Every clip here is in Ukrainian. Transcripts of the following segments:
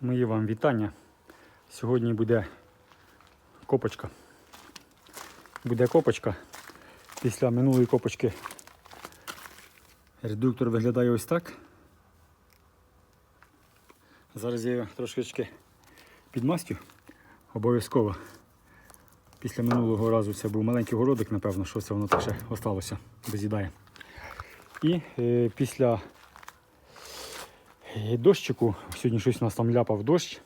Мої вам вітання. Сьогодні буде копочка. Буде копочка. Після минулої копочки редуктор виглядає ось так. Зараз я його трошечки підмастю. Обов'язково. Після минулого разу це був маленький городик, напевно, що це воно так ще осталося, дозідає. І е, після е, дощику, сьогодні щось у нас там ляпав дощ.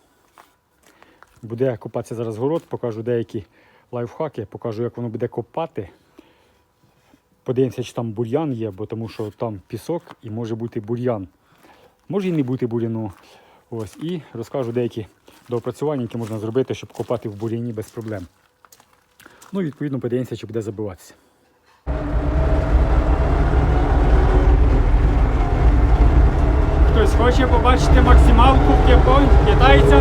Буде копатися зараз город, покажу деякі лайфхаки, покажу, як воно буде копати. Подивимося, чи там бур'ян є, бо тому що там пісок і може бути бур'ян. Може і не бути бур'яну. Ось, і розкажу деякі доопрацювання, які можна зробити, щоб копати в бур'яні без проблем. Ну і відповідно подивимося, чи буде забиватися. Хтось хоче побачити максималку в кипо- китайця?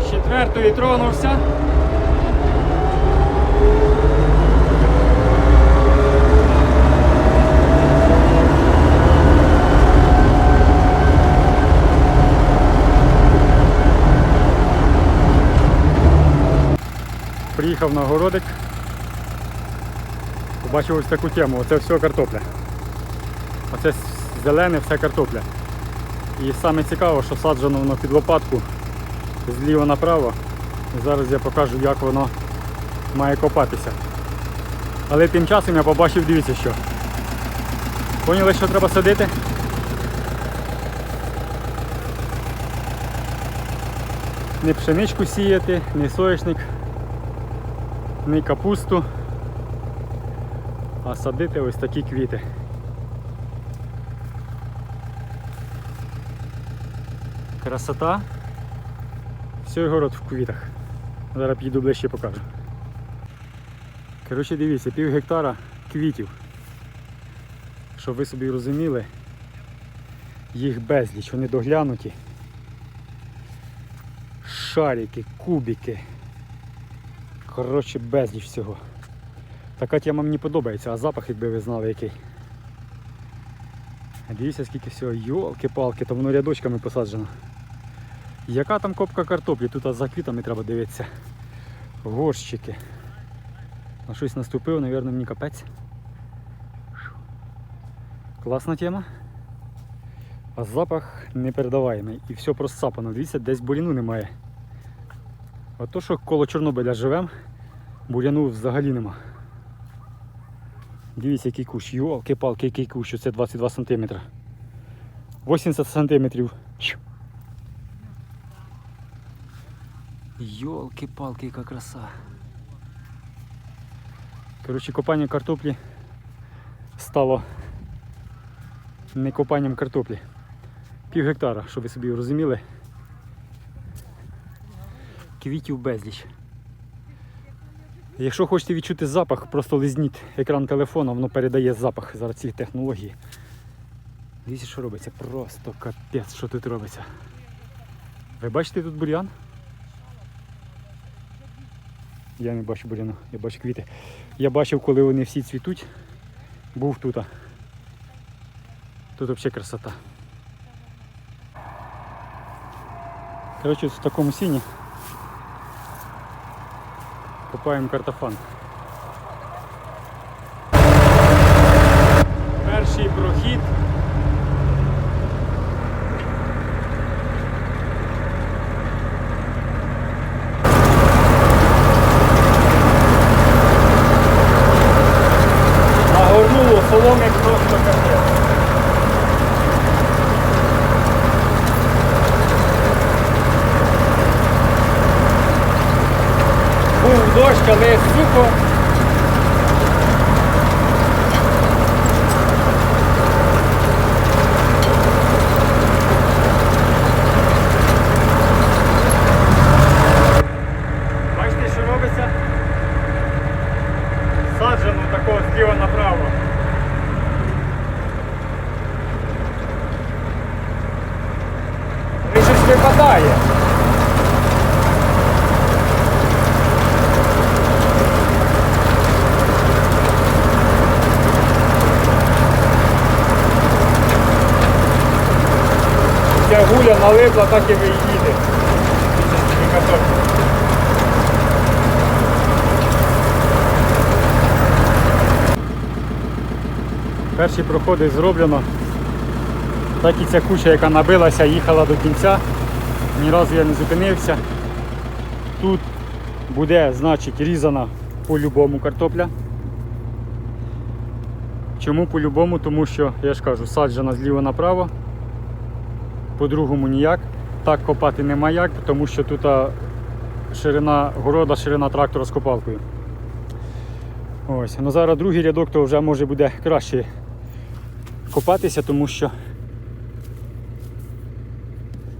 З четвертої тронувся. Приїхав на городик. Побачив ось таку тему. Оце все картопля. Оце зелене все картопля. І саме цікаво, що саджено воно під лопатку зліва направо. Зараз я покажу, як воно має копатися. Але тим часом я побачив, дивіться що. Поняли, що треба садити? Не пшеничку сіяти, не соняшник, не капусту, а садити ось такі квіти. Красота. Все город в квітах. Зараз підійду ближче покажу. Коротше, дивіться, пів гектара квітів. Щоб ви собі розуміли, їх безліч, вони доглянуті. Шарики, кубики. Коротше, безліч всього. Така тема мені подобається, а запах, якби ви знали який. Дивіться, скільки всього, йолки-палки, то воно рядочками посаджено. Яка там копка картоплі? Тут за квітами треба дивитися. Горщики. На щось наступив, мабуть, мені капець. Класна тема. А запах непередаваємий. І все просапано. Дивіться, десь буряну немає. А то, що коло Чорнобиля живем, буряну взагалі нема. Дивіться, який кущ. Йолки-палки, який кущ. Це 22 см. 80 см. Йолки-палки, яка краса. Коротше, копання картоплі стало не копанням картоплі. Пів гектара, щоб ви собі розуміли. Квітів безліч. Якщо хочете відчути запах, просто лизніть екран телефона, воно передає запах зараз ці технології. Дивіться, що робиться, просто капець, що тут робиться. Ви бачите тут бур'ян? Я не бачу буряну, я бачу квіти. Я бачив, коли вони всі цвітуть. Був тут. Тут взагалі красота. Коротше, в такому сіні копаємо картофан. Перший прохід. Нагорнуло соломи просто капець. Був дощ, але сухо. зліва направо. Випадає. Ця гуля налипла, так і виїде. Перші проходи зроблено. Так і ця куча, яка набилася, їхала до кінця. Ні разу я не зупинився. Тут буде, значить, різана по-любому картопля. Чому по-любому? Тому що, я ж кажу, саджена зліва направо. По-другому ніяк. Так копати нема як, тому що тут ширина города, ширина трактора з копалкою. Ось. Ну зараз другий рядок то вже може буде краще копатися, тому що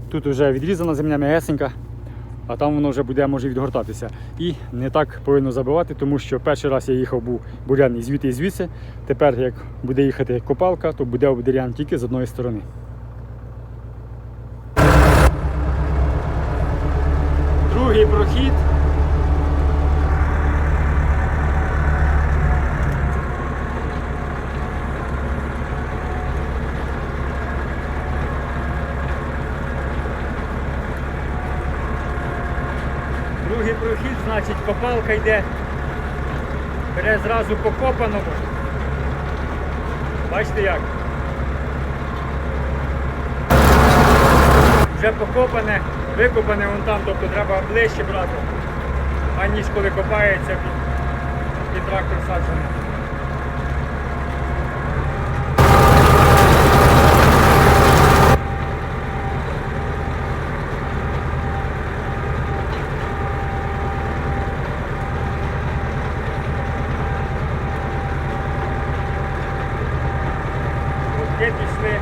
тут вже відрізана земля м'ясенька, а там воно вже буде може відгортатися. І не так повинно забивати, тому що перший раз я їхав був бурян і звідти і звідси. Тепер, як буде їхати копалка, то буде бурян тільки з одної сторони. Другий прохід. Другий прохід, значить, копалка йде. Бере зразу по копаному. Бачите як? Вже покопане, викопане вон там, тобто треба ближче брати, аніж коли копається під, під трактор саджений. От де пішли.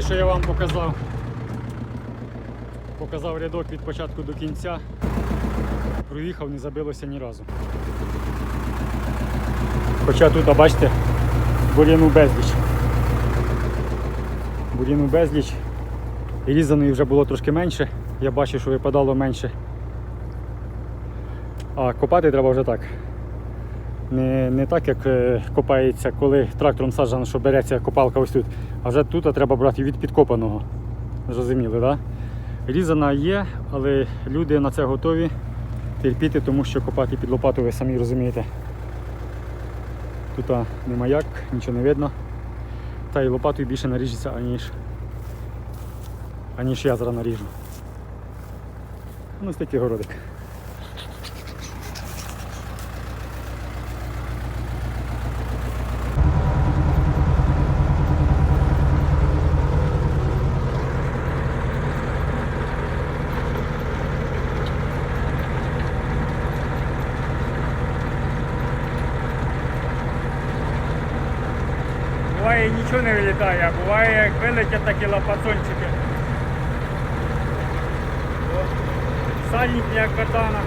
Тільки що я вам показав. Показав рядок від початку до кінця. Проїхав, не забилося ні разу. Хоча тут, а бачите, бур'яну безліч. Бур'яну безліч. І різаної вже було трошки менше. Я бачив, що випадало менше. А копати треба вже так. Не, не так, як е, копається, коли трактором саджано, що береться копалка ось тут. А вже тут треба брати від підкопаного. Зрозуміли, так? Да? Різана є, але люди на це готові терпіти, тому що копати під лопату, ви самі розумієте. Тут нема як, нічого не видно. Та й лопатою більше наріжеться, аніж, аніж я зараз наріжу. Ну, ось такий городик. Буває нічого не вилітає, а буває як вилетять такі лапацончики. Сальник як катана.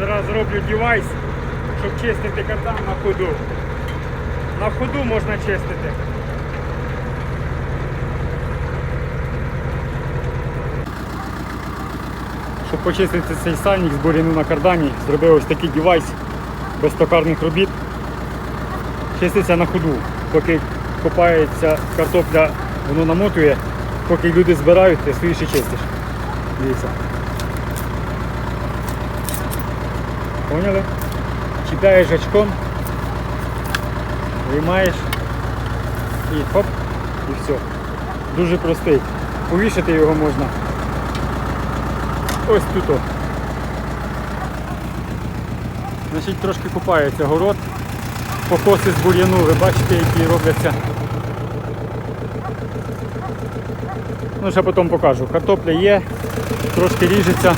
Зараз зроблю девайс, щоб чистити картан на ходу. На ходу можна чистити. Щоб почистити цей сальник з буряну на кардані, зробив ось такий девайс. без токарних робіт. Чиститься на ходу. Поки копається картопля, воно намотує, поки люди збирають, ти стоїш і чистиш. Дивіться. Поняли? Чіпляєш гачком, виймаєш і хоп, і все. Дуже простий. Повішати його можна. Ось тут. Значить, трошки купається город. Покоси з бур'яну, ви бачите, які робляться. Ну, ще потім покажу. Картопля є, трошки ріжеться,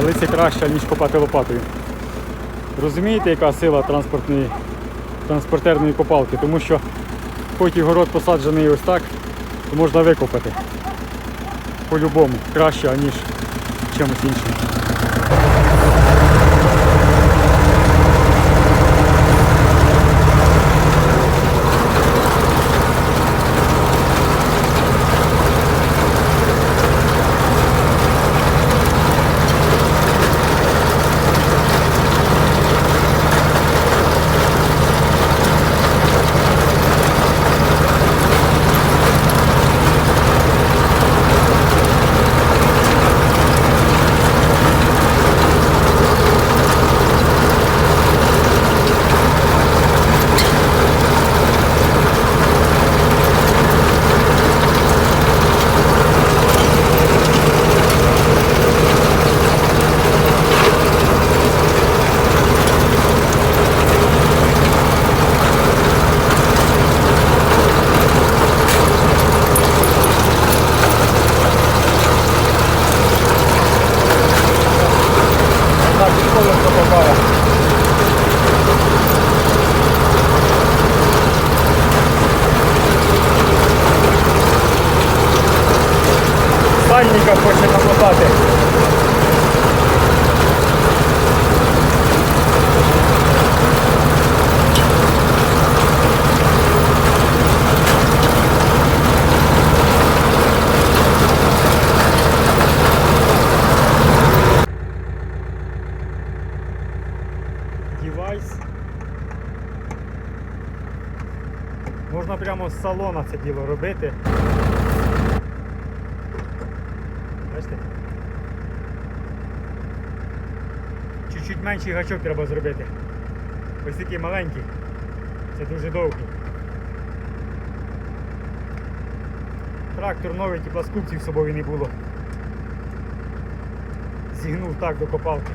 але це краще, ніж копати лопатою. Розумієте, яка сила транспортної, транспортерної копалки? Тому що хоч і город посаджений ось так, то можна викопати. По-любому. Краще, аніж чимось іншим. Так, ніколи не попадає. Сальника хоче намотати. Девайс. Можна прямо з салона це діло робити. Бачите? Чуть-чуть менший гачок треба зробити. Ось такий маленький. Це дуже довгий. Трактор новий, ті пласкупців з собою не було. Зігнув так до копалки.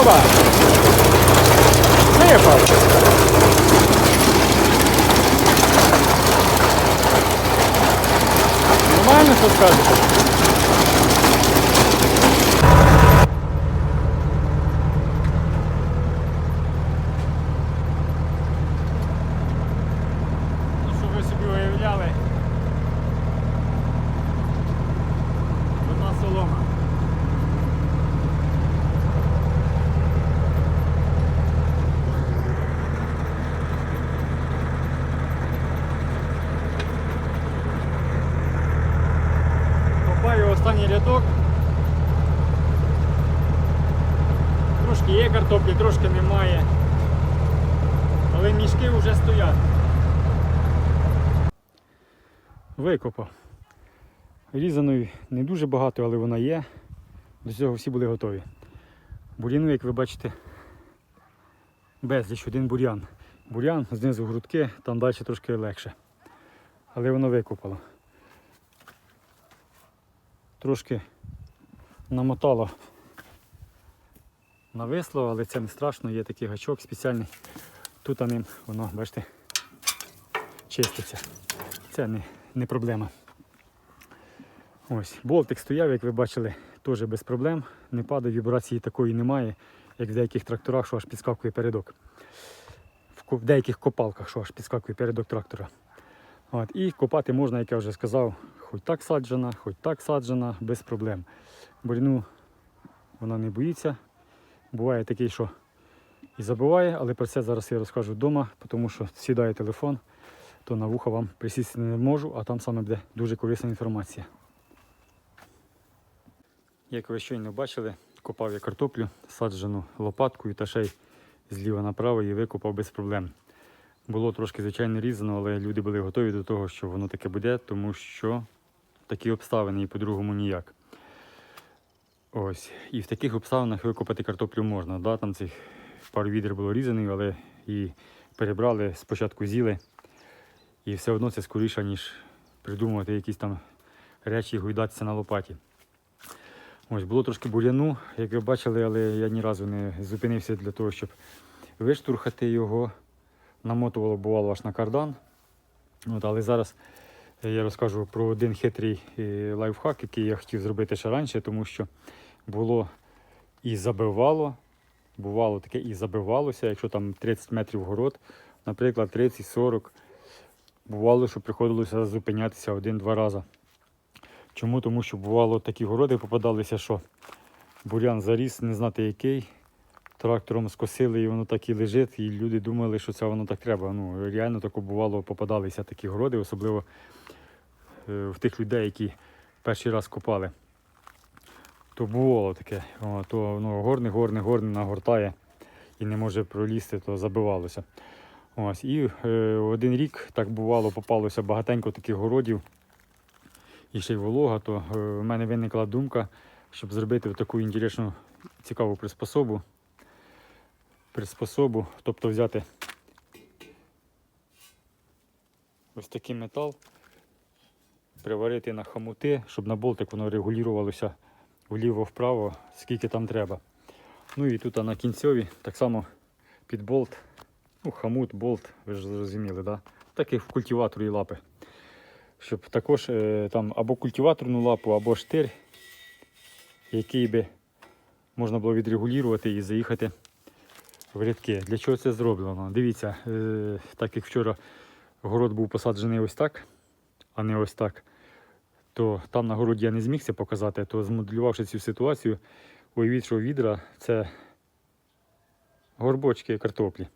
Опа! Виїхав! Нормально, що скажете? Ну, щоб ви собі уявляли. Одна солома. Копаю останній рядок. Трошки є картоплі, трошки немає. Але мішки вже стоять. Викопав. Різаної не дуже багато, але вона є. До цього всі були готові. Бур'яну, як ви бачите, безліч один бур'ян. Бур'ян, знизу грудки, там далі трошки легше. Але воно викопало. Трошки намотало нависло, але це не страшно, є такий гачок спеціальний. Тут ним воно, бачите, чиститься. Це не, не проблема. Ось, болтик стояв, як ви бачили, теж без проблем. Не падає, вібрації такої немає. як в деяких тракторах, що аж підскакує передок. В деяких копалках, що аж підскакує передок трактора. От, і копати можна, як я вже сказав, хоч так саджена, хоч так саджена, без проблем. Буряну вона не боїться. Буває такий, що і забуває, але про це зараз я розкажу вдома, тому що сідає телефон, то на вухо вам присісти не можу, а там саме буде дуже корисна інформація. Як ви щойно бачили, копав я картоплю, саджену лопаткою та ще й зліва направо і викопав без проблем. Було трошки, звичайно, різано, але люди були готові до того, що воно таке буде, тому що такі обставини і по-другому ніяк. Ось. І в таких обставинах викопати картоплю можна. Да? Там цих пару відер було різаних, але і перебрали, спочатку з'їли. І все одно це скоріше, ніж придумувати якісь там речі і гойдатися на лопаті. Ось було трошки бур'яну, як ви бачили, але я ні разу не зупинився для того, щоб виштурхати його. Намотувало бувало аж на кардан. От, але зараз я розкажу про один хитрий е, лайфхак, який я хотів зробити ще раніше, тому що було і забивало, бувало таке і забивалося, якщо там 30 метрів город, наприклад, 30-40, бувало, що приходилося зупинятися один-два рази. Чому? Тому що бувало такі городи попадалися, що бурян заріс, не знати який. Трактором скосили і воно так і лежить, і люди думали, що це воно так треба. Ну, реально тако бувало, попадалися такі городи, особливо в тих людей, які перший раз копали. То бувало таке, то ну, горне, горне, горне нагортає і не може пролізти, то забивалося. Ось, і е, один рік так бувало, попалося багатенько таких городів і ще й волога, то е, в мене виникла думка, щоб зробити таку інтересну, цікаву приспособу. Приспособу, тобто взяти ось такий метал, приварити на хомути, щоб на болтик воно регулювалося вліво-вправо, скільки там треба. Ну і тут на кінцьові так само під болт, ну, хомут, болт, ви ж зрозуміли, да? так як в культиваторі лапи. Щоб також е, там або культиваторну лапу, або штир, який би можна було відрегулювати і заїхати в рядки. Для чого це зроблено? Дивіться, е, так як вчора город був посаджений ось так, а не ось так, то там на городі я не зміг це показати, то змоделювавши цю ситуацію, уявіть, що відра це горбочки картоплі,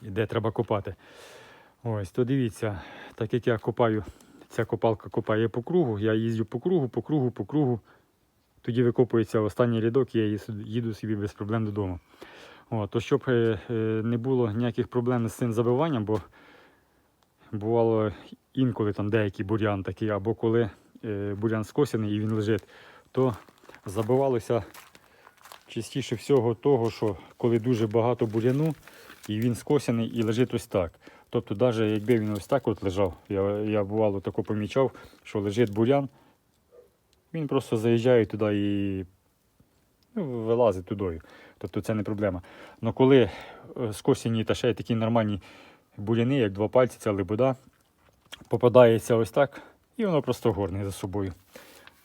де треба копати. Ось, то дивіться, так як я копаю, ця копалка копає по кругу, я їздю по кругу, по кругу, по кругу. Тоді викопується останній рядок, і я їду- собі без проблем додому. О, то щоб е, е, не було ніяких проблем з цим забиванням, бо бувало інколи там деякий бур'ян такий, або коли е, бур'ян скосяний і він лежить, то забивалося частіше всього того, що коли дуже багато бур'яну і він скосяний і лежить ось так. Тобто, навіть якби він ось так от лежав, я, я бувало тако помічав, що лежить бур'ян, він просто заїжджає туди і ну, вилазить туди. Тобто це не проблема. Але коли е, скосені та ще такі нормальні буряни, як два пальці, ця лебода, попадається ось так, і воно просто горне за собою.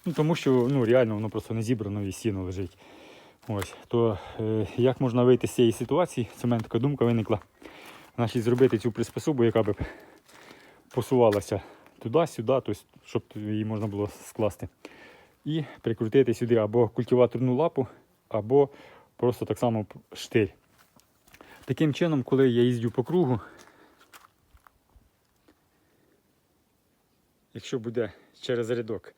Ну, тому що ну, реально воно просто не зібрано і сіно лежить. Ось, то е, як можна вийти з цієї ситуації? Це в мене така думка виникла. Значить, зробити цю приспособу, яка би посувалася туди-сюди, тобто, щоб її можна було скласти. І прикрутити сюди або культиваторну лапу, або просто так само штирь. Таким чином, коли я їздю по кругу, якщо буде через рядок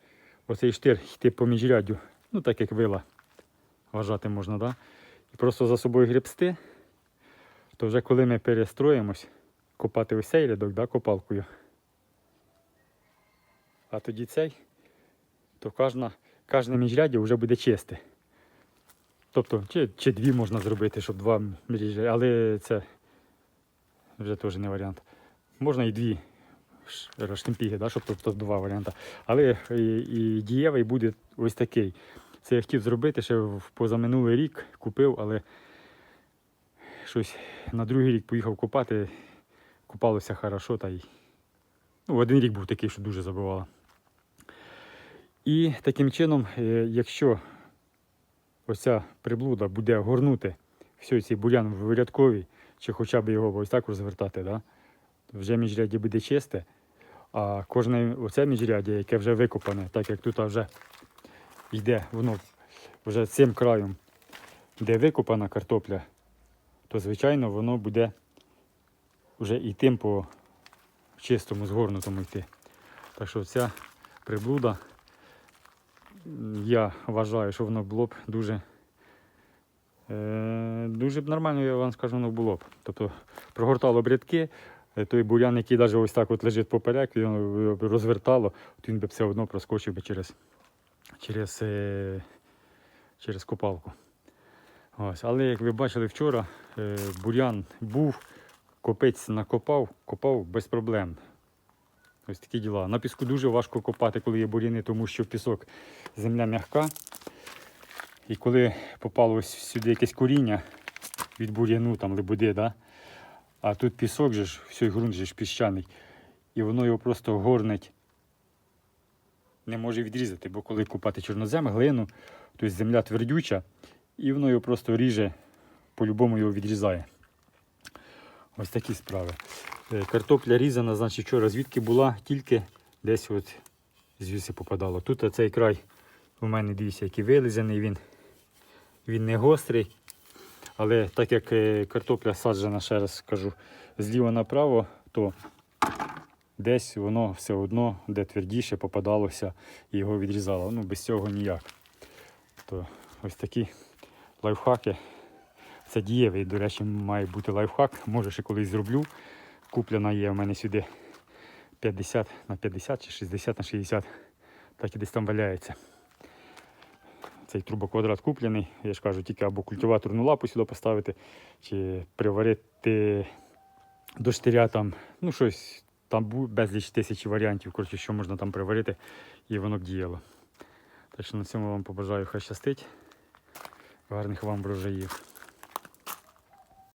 оцей штир йти по міжряддю, ну так як вила вважати можна, да? і просто за собою гребсти, то вже коли ми перестроїмось, копати ось цей рядок да, копалкою, а тоді цей, то кожна, кожне міжряддя вже буде чисте. Тобто, чи, чи дві можна зробити, щоб два міжряддя, але це вже теж не варіант. Можна і дві штемпіги, да, щоб тобто два варіанти. Але і, і дієвий буде ось такий. Це я хотів зробити ще в позаминулий рік, купив, але щось на другий рік поїхав купати, купалося хорошо, та й ну, один рік був такий, що дуже забивало. І таким чином, е, якщо оця приблуда буде горнути всій цей бурян в рядковій, чи хоча б його ось так розвертати, да? Вже міжряддя буде чисте, а кожне оце міжряддя, яке вже викопане, так як тут вже йде, воно вже цим краєм, де викопана картопля, то звичайно воно буде вже і тим по чистому, згорнутому йти. Так що ця приблуда, я вважаю, що воно було б дуже, е, дуже б нормально, я вам скажу, воно було б. Тобто прогортало б рядки, той бурян, який навіть ось так от лежить поперек, його розвертало, от він би все одно проскочив би через, через, е, через копалку. Ось. Але як ви бачили вчора, е, бурян був, копець накопав, копав без проблем. Ось такі діла. На піску дуже важко копати, коли є буряни, тому що пісок земля м'яка. І коли попало ось сюди якесь коріння від бур'яну, там лебуди, да? А тут пісок же ж, все, ґрунт же ж піщаний, і воно його просто горнить. Не може відрізати, бо коли купати чорнозем, глину, то земля твердюча, і воно його просто ріже, по-любому його відрізає. Ось такі справи. Е, Картопля різана, значить, вчора звідки була, тільки десь от звідси попадало. Тут цей край у мене дивіться, який вилизаний, він, він не гострий. Але так як е, картопля саджена, ще раз скажу, зліва направо, то десь воно все одно, де твердіше попадалося і його відрізало. Ну, без цього ніяк. То ось такі лайфхаки. Це дієвий, до речі, має бути лайфхак. Може ще колись зроблю. Куплена є у мене сюди 50 на 50 чи 60 на 60. Так і десь там валяється. Цей трубоквадрат куплений. Я ж кажу, тільки або культиваторну лапу сюди поставити, чи приварити до штиря там, ну щось, там безліч тисячі варіантів, коротше, що можна там приварити, і воно б діяло. Так що на цьому вам побажаю хай щастить. Гарних вам врожаїв.